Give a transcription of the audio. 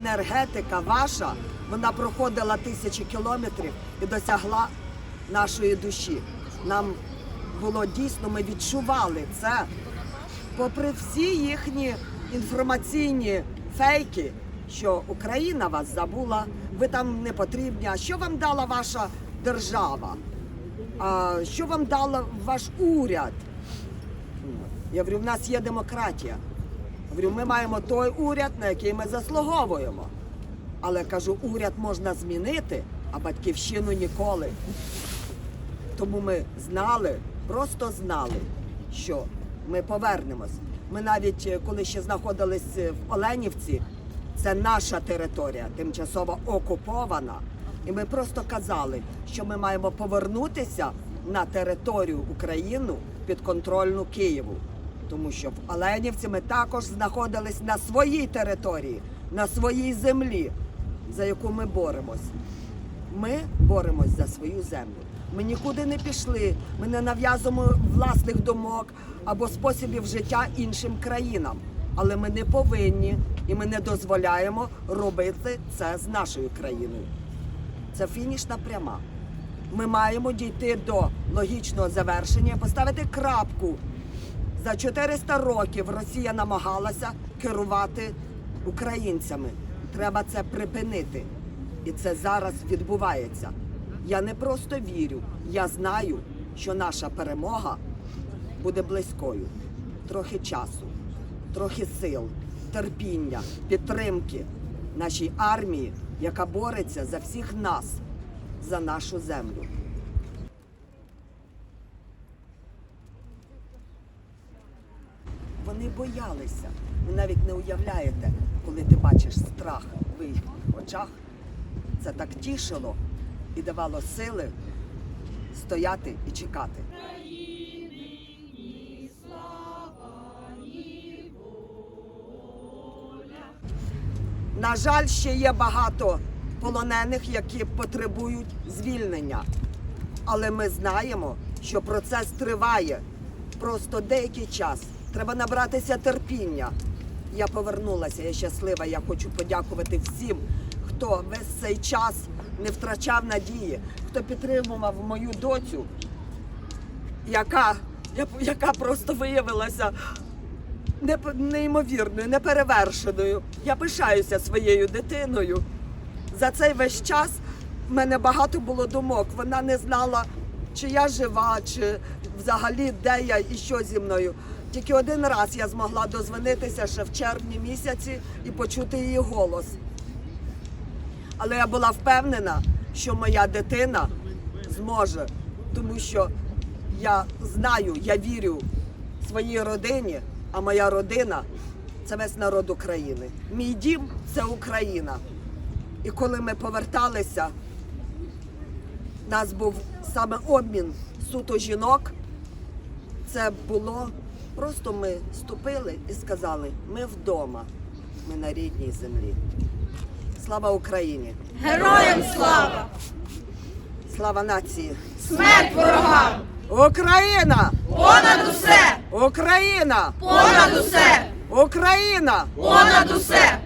Енергетика ваша, вона проходила тисячі кілометрів і досягла нашої душі. Нам було дійсно, ми відчували це. Попри всі їхні інформаційні фейки, що Україна вас забула, ви там не потрібні. А що вам дала ваша держава? А що вам дала ваш уряд? Я говорю, в нас є демократія. Говорю, ми маємо той уряд, на який ми заслуговуємо. Але кажу, уряд можна змінити, а батьківщину ніколи. Тому ми знали, просто знали, що ми повернемось. Ми навіть е, коли ще знаходились е, в Оленівці, це наша територія, тимчасово окупована. І ми просто казали, що ми маємо повернутися на територію України підконтрольну Києву. Тому що в Оленівці ми також знаходились на своїй території, на своїй землі, за яку ми боремось. Ми боремось за свою землю. Ми нікуди не пішли, ми не нав'язуємо власних думок або способів життя іншим країнам. Але ми не повинні і ми не дозволяємо робити це з нашою країною. Це фінішна пряма. Ми маємо дійти до логічного завершення, поставити крапку. За 400 років Росія намагалася керувати українцями. Треба це припинити. І це зараз відбувається. Я не просто вірю, я знаю, що наша перемога буде близькою. Трохи часу, трохи сил, терпіння, підтримки нашій армії, яка бореться за всіх нас, за нашу землю. Вони боялися. Ви навіть не уявляєте, коли ти бачиш страх в їхніх очах. Це так тішило і давало сили стояти і чекати. На жаль, ще є багато полонених, які потребують звільнення. Але ми знаємо, що процес триває просто деякий час. Треба набратися терпіння. Я повернулася, я щаслива. Я хочу подякувати всім, хто весь цей час не втрачав надії, хто підтримував мою доцю, яка, яка просто виявилася неймовірною, неперевершеною. Я пишаюся своєю дитиною. За цей весь час в мене багато було думок. Вона не знала, чи я жива, чи взагалі де я і що зі мною. Тільки один раз я змогла дозвонитися ще в червні місяці і почути її голос. Але я була впевнена, що моя дитина зможе, тому що я знаю, я вірю своїй родині, а моя родина це весь народ України. Мій дім це Україна. І коли ми поверталися, у нас був саме обмін суто жінок. Це було просто ми ступили і сказали: ми вдома, ми на рідній землі. Слава Україні! Героям слава! Слава нації! Смерть ворогам! Україна! Понад усе! Україна! Понад усе! Україна! Понад усе!